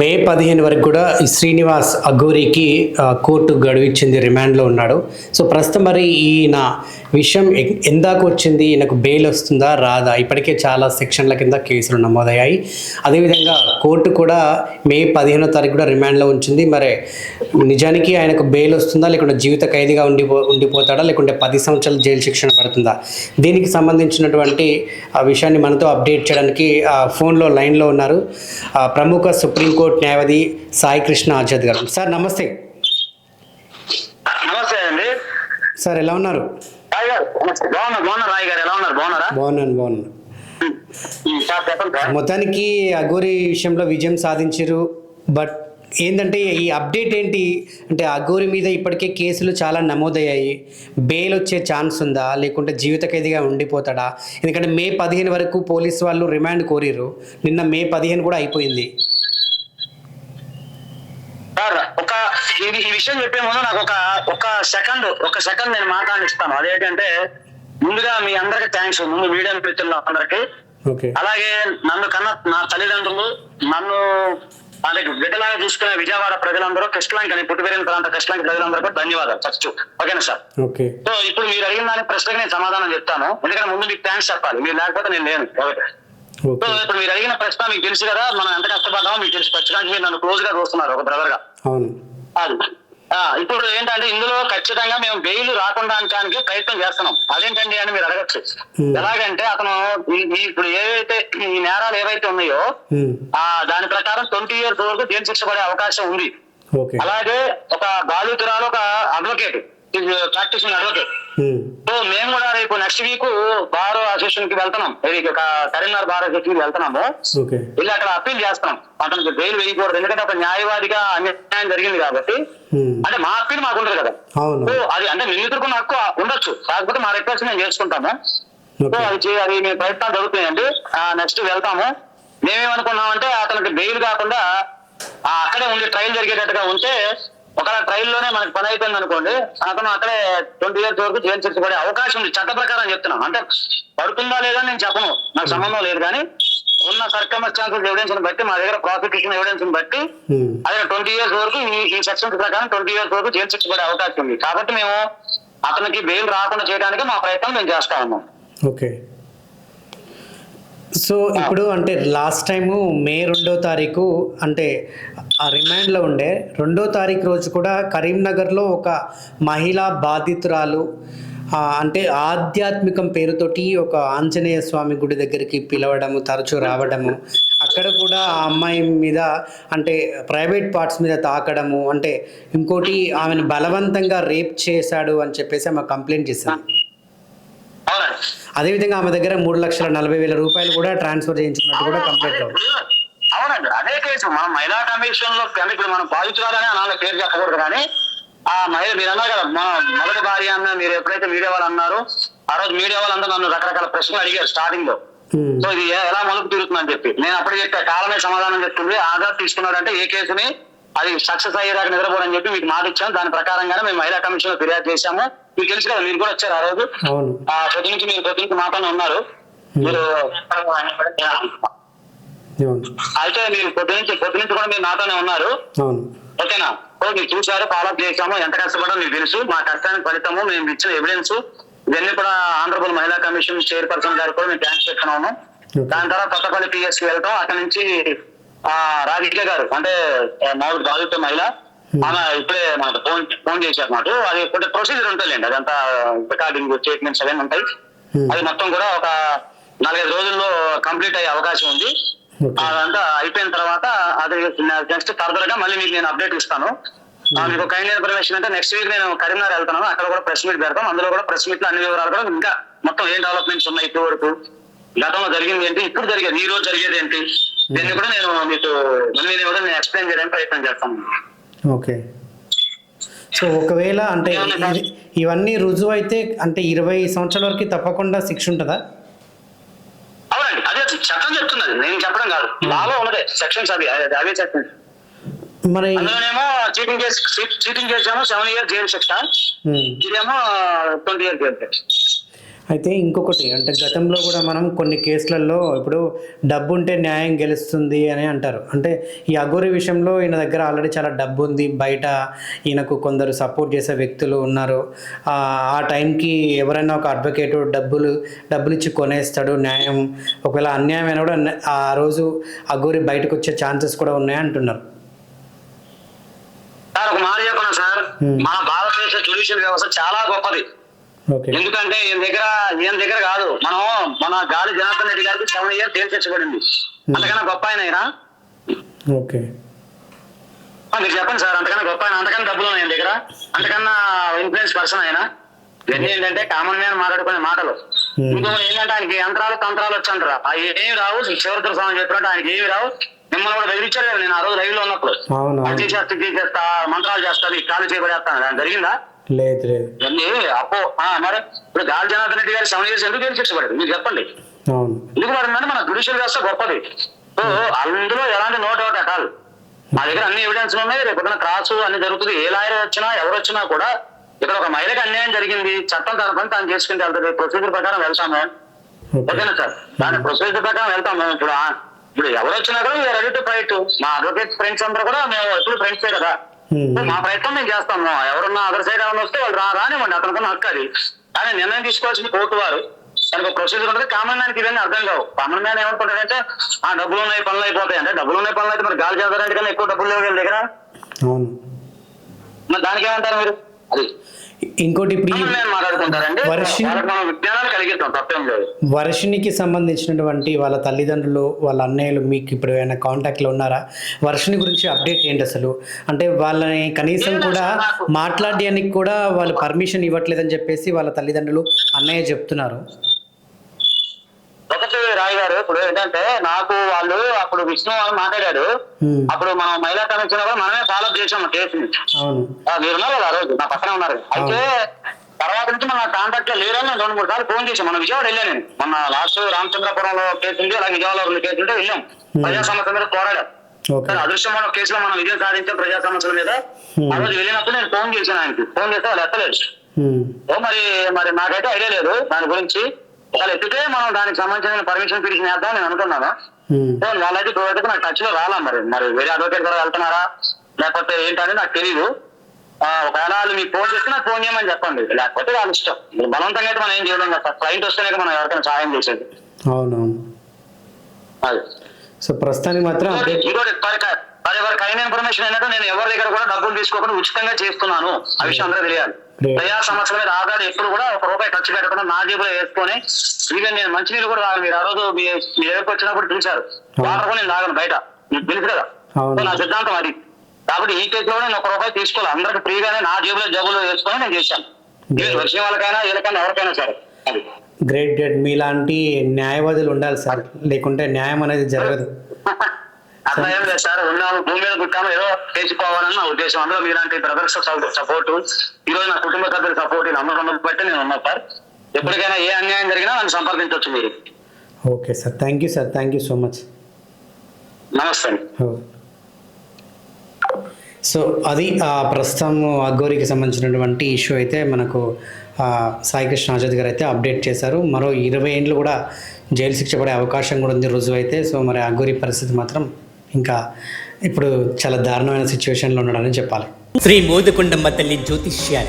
మే పదిహేను వరకు కూడా శ్రీనివాస్ అఘోరికి కోర్టు గడువిచ్చింది రిమాండ్లో ఉన్నాడు. సో ప్రస్తుతం మరి ఈయన విషయం ఎందాక వచ్చింది ఈయనకు బెయిల్ వస్తుందా రాదా? ఇప్పటికే చాలా సెక్షన్ల కింద కేసులు నమోదయ్యాయి. అదేవిధంగా కోర్టు కూడా మే పదిహేనో తారీఖు కూడా రిమాండ్లో ఉంచింది. మరి నిజానికి ఆయనకు బెయిల్ వస్తుందా లేకుంటే జీవిత ఖైదీగా ఉండిపో ఉండిపోతాడా లేకుంటే పది సంవత్సరాల జైలు శిక్షణ పడుతుందా? దీనికి సంబంధించినటువంటి ఆ విషయాన్ని మనతో అప్డేట్ చేయడానికి ఆ, ఫోన్లో లైన్లో ఉన్నారు. ఆ, ప్రముఖ సుప్రీంకోర్టు న్యాయవాది సాయి కృష్ణ ఆజాద్ గారు. సార్ నమస్తే. నమస్తే అండి. సార్ ఎలా ఉన్నారు? రాయ్ గారు బాగున్నారు బాగున్నారు రాయ్ గారు ఎలా ఉన్నారు? బాగున్నారా? బాగున్నాను బాగున్నాను. ఉమ్, సార్ చెప్పండి సార్ మొత్తానికి అఘోరి విషయంలో విజయం సాధించారు. బట్ ఏంటంటే ఈ అప్డేట్ ఏంటి? అంటే అఘోరి మీద ఇప్పటికే కేసులు చాలా నమోదయ్యాయి. బెయిల్ వచ్చే ఛాన్స్ ఉందా? లేకుంటే జీవిత ఖైదీగా ఉండిపోతాడా? ఎందుకంటే మే పదిహేను వరకు పోలీస్ వాళ్ళు రిమాండ్ కోరిర్రు. నిన్న మే పదిహేను కూడా అయిపోయింది సార్ ఒక ఇది ఈ విషయం చెప్పే ముందు నాకు ఒక ఒక సెకండ్ ఒక సెకండ్ నేను మాట్లాడిస్తాను. అదేంటంటే ముందుగా మీ అందరికి థ్యాంక్స్ ముందు మీడియా మిత్రులు అందరికి. అలాగే నన్ను కన్నా నా తల్లిదండ్రులు నన్ను వాళ్ళకి బిడ్డలాగా చూసుకునే విజయవాడ ప్రజలందరూ కృష్ణలంక నేను పుట్టి పెరిగిన ప్రాంత కృష్ణలంక ప్రజలందరూ ధన్యవాదాలు. ఫస్ట్ ఓకేనా సార్? సో ఇప్పుడు మీరు అడిగిన దాని ప్రశ్నకి నేను సమాధానం చెప్తాను. ఎందుకంటే ముందు మీకు థ్యాంక్స్ చెప్పాలి. మీరు లేకపోతే నేను లేను. ఒకటి సో ఇప్పుడు మీరు అడిగిన ప్రశ్న మీకు తెలుసు కదా మనం ఎంత కష్టపడ్డామో మీకు తెలుసు. ఖచ్చితంగా మీరు నన్ను క్లోజ్గా చూస్తున్నారు ఒక బ్రదర్గా. అది. ఇప్పుడు ఏంటంటే ఇందులో ఖచ్చితంగా మేము బెయిల్ రాకుండా అనడానికి ప్రయత్నం చేస్తున్నాం. అదేంటండి అని మీరు అడగచ్చు. ఎలాగంటే అతను ఇప్పుడు ఏవైతే ఈ నేరాలు ఏవైతే ఉన్నాయో ఆ దాని ప్రకారం ట్వంటీ ఇయర్స్ వరకు జైలు శిక్ష పడే అవకాశం ఉంది. అలాగే ఒక బాధితురాలు ఒక అడ్వకేట్. ప్రాక్టీసింగ్ అడ్వకేట్ సో మేము కూడా రేపు నెక్స్ట్ వీక్ బార్ అసోసియేషన్కి వెళ్తున్నాం. కరీంనగర్ బార్ అసోసియేషన్కి వెళ్తున్నాము. వెళ్ళి అక్కడ అప్పీల్ చేస్తున్నాం. అతనికి బెయిల్ వేయకూడదు. ఎందుకంటే ఒక న్యాయవాదిగా అన్యాయం జరిగింది కాబట్టి. అంటే మా అప్పీల్ మాకు ఉండదు కదా. సో అది అంటే నిందితుడుకున్న హక్కు ఉండొచ్చు. కాకపోతే మా రిక్వెస్ట్ మేము చేసుకుంటాము. సో అది అది మేము ప్రయత్నాలు జరుగుతున్నాయండి. నెక్స్ట్ వెళ్తాము. మేమేమనుకున్నామంటే అతనికి బెయిల్ కాకుండా అక్కడే ఉండి ట్రయల్ జరిగేటట్టుగా ఉంటే ఒకవేళ ట్రయల్లోనే మనకి పని అయిపోయింది అనుకోండి అతను అక్కడే ట్వంటీ ఇయర్స్ వరకు జైలు శిక్ష పడే అవకాశం ఉంది. చట్ట ప్రకారం చెప్తున్నాం అంటే పడుతుందా లేదా నేను చెప్పను. నాకు సంబంధం లేదు కానీ ఉన్న సర్కమస్టాన్సెస్ ఎవిడెన్స్ బట్టి మా దగ్గర ప్రాసిక్యూషన్ ఎవిడెన్స్ బట్టి అదే ట్వంటీ ఇయర్స్ వరకు ఈ ఈ సెక్షన్స్ ప్రకారం ట్వంటీ ఇయర్స్ వరకు జైలు శిక్ష పడే అవకాశం ఉంది. కాబట్టి మేము అతనికి బెయిల్ రాకుండా చేయడానికి మా ప్రయత్నం మేము చేస్తా ఉన్నాం. ఓకే సో ఇప్పుడు అంటే లాస్ట్ టైము మే రెండో తారీఖు అంటే ఆ రిమాండ్లో ఉండే రెండో తారీఖు రోజు కూడా కరీంనగర్లో ఒక మహిళా బాధితురాలు అంటే ఆధ్యాత్మికం పేరుతోటి ఒక ఆంజనేయ స్వామి గుడి దగ్గరికి పిలవడము తరచూ రావడము అక్కడ కూడా ఆ అమ్మాయి మీద అంటే ప్రైవేట్ పార్ట్స్ మీద తాకడము అంటే ఇంకోటి ఆమెను బలవంతంగా రేప్ చేశాడు అని చెప్పేసి ఆమె కంప్లైంట్ అవునండి అదేవిధంగా ఆమె దగ్గర మూడు లక్షల నలభై వేల రూపాయలు కూడా ట్రాన్స్ఫర్ చేయించుకున్నట్టు కూడా కంప్లైంట్. అవునండి అదే కేసు. మనం మహిళా కమిషన్లో ఇప్పుడు మనం బాధితురాలని అనాల పేరు చెప్పకూడదు కానీ ఆ మహిళ మీరు అన్నారు కదా మన మొదటి భార్య అన్న మీరు ఎప్పుడైతే మీడియా వాళ్ళు అన్నారు ఆ రోజు మీడియా వాళ్ళందరూ నన్ను రకరకాల ప్రశ్నలు అడిగారు స్టార్టింగ్లో. ఉమ్, సో ఇది ఎలా మలుపు తిరుగుతుందని చెప్పి. నేను అప్పుడు చెప్పా కాలమే సమాధానం చెప్తుంది ఆధార్ తీసుకున్నాడంటే ఏ కేసుని అది సక్సెస్ అయ్యేదాకా నిద్రపోడని చెప్పి మీకు మాట ఇచ్చాను. దాని ప్రకారంగానే మేము మహిళా కమిషన్లో ఫిర్యాదు చేశాము. మీకు తెలుసు కదా మీరు కూడా వచ్చారు ఆ రోజు? ఆ పొద్దు నుంచి మీరు పొద్దు నుంచి మాతోనే ఉన్నారు. మీరు అయితే మీరు పొద్దు నుంచి పొద్దు నుంచి కూడా మీరు నాతోనే ఉన్నారు. ఓకేనా? మీరు చూసారు ఫాలోఅప్ చేసాము ఎంత కష్టపడో మీకు తెలుసు. మా కష్టానికి ఫలితము మేము ఇచ్చిన ఎవిడెన్స్ ఇవన్నీ కూడా ఆంధ్రప్రదేశ్ మహిళా కమిషన్ చైర్పర్సన్ గారికి కూడా మేము థ్యాంక్స్ చెప్తున్నాము. దాని తర్వాత కొత్తపల్లి పిఎస్కి వెళ్తాం. అక్కడ నుంచి ఆ రాధిక గారు అంటే మామూలు బాధిత మహిళ ఆమె ఇప్పుడే మనకు ఫోన్ ఫోన్ చేశారు మాకు అది కొంచెం ప్రొసీజర్ ఉంటుందండి అదంతా రికార్డింగ్ స్టేట్మెంట్స్ అవన్నీ ఉంటాయి. Hmm. అది మొత్తం కూడా ఒక నాలుగైదు రోజుల్లో కంప్లీట్ అయ్యే అవకాశం ఉంది. అదంతా అయిపోయిన తర్వాత అది నెక్స్ట్ ఫర్దర్గా మళ్ళీ మీకు నేను అప్డేట్ ఇస్తాను. ఆ, మీకు కైండ్ ఇన్ఫర్మేషన్ అంటే నెక్స్ట్ వీక్ నేను కరీంనగర్ వెళ్తున్నాను అక్కడ కూడా ప్రెస్ మీట్ పెడతాం. అందులో కూడా ప్రెస్ మీట్లో అన్ని వివరాలు కూడా ఇంకా మొత్తం ఏం డెవలప్మెంట్స్ ఉన్నాయి ఇప్పటి వరకు? గతంలో జరిగింది ఏంటి? ఇప్పుడు జరిగేది ఈ రోజు జరిగేది ఏంటి? దీన్ని కూడా నేను మీకు మళ్ళీ నేను నేను ఎక్స్ప్లెయిన్ చేయడానికి ప్రయత్నం చేస్తాను. ఓకే. సో ఒకవేళ అంటే ఇవన్నీ రుజువు అయితే అంటే ఇరవై సంవత్సరాల వరకు తప్పకుండా శిక్ష ఉంటుందా? అవునండి. అదే చట్టం చెప్తుంది అది నేను చెప్పడం కాదు. లాలో ఉన్నదే. సెక్షన్స్ అవి అదే- అవే సెక్షన్స్. మరి అందులోనేమో చీటింగ్ చేసి చీటింగ్ చేసామో సెవెన్ ఇయర్ జైలు శిక్ష. ఉమ్, ఇదేమో ట్వంటీ ఇయర్ జైలు శిక్ష. అయితే ఇంకొకటి అంటే గతంలో కూడా మనం కొన్ని కేసులలో ఇప్పుడు డబ్బు ఉంటే న్యాయం గెలుస్తుంది అని అంటారు. అంటే ఈ అఘోరి విషయంలో ఈయన దగ్గర ఆల్రెడీ చాలా డబ్బు ఉంది బయట ఈయనకు కొందరు సపోర్ట్ చేసే వ్యక్తులు ఉన్నారు. ఆ టైంకి ఎవరైనా ఒక అడ్వకేట్ డబ్బులు డబ్బులు ఇచ్చి కొనేస్తాడు న్యాయం ఒకవేళ అన్యాయం అయినా కూడా ఆ రోజు అఘోరి బయటకు వచ్చే ఛాన్సెస్ కూడా ఉన్నాయి అంటున్నారు. సార్ ఒక మాట చెప్పను సార్. మన భారతదేశ జ్యుడిషియల్ వ్యవస్థ చాలా గొప్పది. ఎందుకంటే ఈయన దగ్గర ఈయన దగ్గర కాదు. మనం మన గాలి జనార్దన్ రెడ్డి గారికి సెవెన్ ఇయర్ తేల్చబడింది అంతకన్నా గొప్ప ఆయన ఆయన ఓకే. మీరు చెప్పండి సార్ అంతకన్నా గొప్ప ఆయన అంతకన్నా డబ్బులు ఉన్నాయి ఆయన దగ్గర. అంతకన్నా ఇన్ఫ్లుయెన్స్ పర్సన్ ఆయన. ఇవన్నీ ఏంటంటే కామన్ మ్యాన్ మాట్లాడుకునే మాటలు. Hmm. ఇంకొకటి ఏంటంటే ఆయనకి యంత్రాలు తంత్రాలు వచ్చంటారా. ఆ ఏమి రావు శివరుద్ర స్వామి చెప్పినట్టు ఆయనకి ఏమి రావు. మిమ్మల్ని కూడా బెదిరించారు కదా నేను ఆ రోజు లైవ్లో ఉన్నప్పుడు అది చేసేస్తా మంత్రాలు చేస్తారు ఈ కాలు చేయబడేస్తాను జరిగిందా? లేదు లేదు. ఇవన్నీ అప్పో ఆ, మరి ఇప్పుడు గాలి జనార్దన్ రెడ్డి గారు సెవెన్ ఇయర్స్ ఎందుకు గెలిచేసబడదు మీరు చెప్పండి. అవును. ఎందుకు పడిందంటే మన జుడిషియల్ వ్యవస్థ గొప్పది? సో అందులో ఎలాంటి నో డౌట్ అటాల్. మా దగ్గర అన్ని ఎవిడెన్స్ ఉన్నాయి. రేపు క్రాస్ అన్ని జరుగుతుంది. ఏ లాయర్ వచ్చినా ఎవరు వచ్చినా కూడా ఇక్కడ ఒక మహిళకి అన్యాయం జరిగింది. చట్టం తన పని తాను చేసుకుంటే వెళ్తుంది ప్రొసీజర్ ప్రకారం వెళ్తాము. ఓకే. ఓకేనా సార్? దాని ప్రొసీజర్ ప్రకారం వెళ్తాము. ఇప్పుడు ఆ- ఇప్పుడు ఎవరు వచ్చినా కూడా రెడీ టు ఫైట్ మా అడ్వకేట్ ఫ్రెండ్స్ అందరూ కూడా మేము ఎప్పుడు ఫ్రెండ్సే కదా. మా ప్రయత్నం మేము చేస్తాము ఎవరన్నా అదర్ సైడ్ ఏమైనా వస్తే వాళ్ళు రా రానివ్వండి. అతనికి హక్కు అది. కానీ నిర్ణయం తీసుకోవాల్సిన కోర్టు వారు. దానికి ఒక ప్రొసీజర్ ఉంటుంది కామన్ మ్యాన్కి ఇవన్నీ అర్థం కావు. కామన్ మ్యాన్ ఏమనుకుంటాడంటే ఆ డబ్బులు ఉన్నాయి పనులు అయిపోతాయి. అంటే డబ్బులు ఉన్నాయి పనులు అయితే మరి గాలి చేద్దారంటే కన్నా ఎక్కువ డబ్బులు లేవు వీళ్ళ దగ్గర? మరి దానికి ఏమంటారు మీరు? అది. ఇంకోటి ఇప్పుడు వర్షి- వర్షినికి సంబంధించినటువంటి వాళ్ళ తల్లిదండ్రులు వాళ్ళ అన్నయ్యలు మీకు ఇప్పుడు ఏమైనా కాంటాక్ట్లో ఉన్నారా? వర్షిని గురించి అప్డేట్ ఏంటి అసలు? అంటే వాళ్ళని కనీసం కూడా మాట్లాడడానికి కూడా వాళ్ళు పర్మిషన్ ఇవ్వట్లేదని చెప్పేసి వాళ్ళ తల్లిదండ్రులు అన్నయ్య చెప్తున్నారు. ఒకటి రాయ్ గారు ఇప్పుడు ఏంటంటే నాకు వాళ్ళు అప్పుడు విష్ణు అని మాట్లాడాడు. హ్మ్. అప్పుడు మనం మహిళా కమిషన్ కూడా మనమే ఫాలో చేసాం కేసుని మీరు ఉన్నారు కదా రోజు? నా పక్కన ఉన్నారు. అయితే తర్వాత నుంచి మన కాంటాక్ట్లో లేరని నేను రెండు మూడు సార్లు ఫోన్ చేశాను. మన విజయవాడ వెళ్ళాను నేను. మొన్న లాస్ట్ రామచంద్రపురంలో కేసు ఉంది అలాగే విజయవాడలో రెండు కేసు ఉంటే వెళ్ళాం. ప్రజా సమస్యల మీద పోరాడాం. కానీ అదృష్టమైన కేసులో మనం విజయం సాధించాం ప్రజా సమస్యల మీద. ఆ రోజు వెళ్ళినప్పుడు నేను ఫోన్ చేశాను ఆయనకి. ఫోన్ చేస్తే వాళ్ళు ఎత్తలేదు. మరి మరి నాకైతే ఐడియా లేదు దాని గురించి. వాళ్ళు ఎత్తితే మనం దానికి సంబంధించిన పర్మిషన్ పిలిచి వేద్దాం నేను అనుకున్నాను వాళ్ళైతే ఇప్పుడు అయితే నాకు టచ్లో రాలా మరి మరి వేరే అడ్వకేట్ ద్వారా వెళ్తున్నారా లేకపోతే ఏంటని నాకు తెలియదు ఒకవేళ వాళ్ళు మీకు ఫోన్ చేస్తే నాకు ఫోన్ చేయమని చెప్పండి లేకపోతే వాళ్ళ ఇష్టం బలవంతంగా అయితే మనం ఏం చేయలేం కదా క్లయింట్ వస్తేనే మనం ఎవరికైనా సహాయం చేసేది అవునవును అది సో ప్రస్తుతానికి మాత్రం అప్డేట్ ఇంకోటి మరి- మరి ఎవరికి అయిన ఇన్ఫర్మేషన్ ఏంటంటే నేను ఎవరి దగ్గర కూడా డబ్బులు తీసుకోకుండా ఉచితంగా చేస్తున్నాను ఆ విషయం అందరూ తెలియాలి. ప్రజా సమస్యల మీద ఆధార్ ఎప్పుడు కూడా ఒక రూపాయి ఖర్చు పెట్టకుండా నా జేబులో వేసుకొని ఈవెన్ నేను మంచినీళ్ళు కూడా తాగను. మీరు ఆ రోజు మీ దగ్గరకు వచ్చినప్పుడు చూశారు. వాటర్ కూడా నేను తాగను బయట. మీకు తెలుసు కదా? నా సిద్ధాంతం అది. కాబట్టి ఈ కేసులో నేను ఒక రూపాయి తీసుకోవాలి. అందరికి ఫ్రీగానే నా జేబులో జబ్బులు వేసుకొని నేను చేశాను. వచ్చిన వాళ్ళకైనా వీళ్ళకైనా ఎవరికైనా సరే. అది. గ్రేట్ గ్రేట్ మీలాంటి న్యాయవాదులు ఉండాలి సార్. లేకుంటే న్యాయం అనేది జరగదు. అట్లా ఏం లేదు సార్? ఉన్నాము భూమి మీద పుట్టాము ఏదో చేసుకోవాలని నా ఉద్దేశం. అందులో మీలాంటి బ్రదర్స్ సపోర్ట్ ఈ రోజు నా కుటుంబ సభ్యుల సపోర్ట్ నమ్మకం బట్టి నేను ఉన్నా సార్. ఎప్పటికైనా ఏ అన్యాయం జరిగినా నన్ను సంప్రదించవచ్చు మీరు. Okay sir. Thank you sir thank you so much నమస్తే సో అది ఆ ప్రస్తుతం అఘోరికి సంబంధించినటువంటి ఇష్యూ అయితే మనకు ఆ, సాయి కృష్ణ ఆజాద్ గారు అయితే అప్డేట్ చేశారు. మరో ఇరవై ఏండ్లు కూడా జైలు శిక్ష పడే అవకాశం కూడా ఉంది రుజువు అయితే. సో మరి అఘోరి పరిస్థితి మాత్రం ఇంకా ఇప్పుడు చాలా దారుణమైన సిచ్యువేషన్లో ఉన్నాడని చెప్పాలి. శ్రీ మోదకొండమ్మ తల్లి జ్యోతిష్యాల.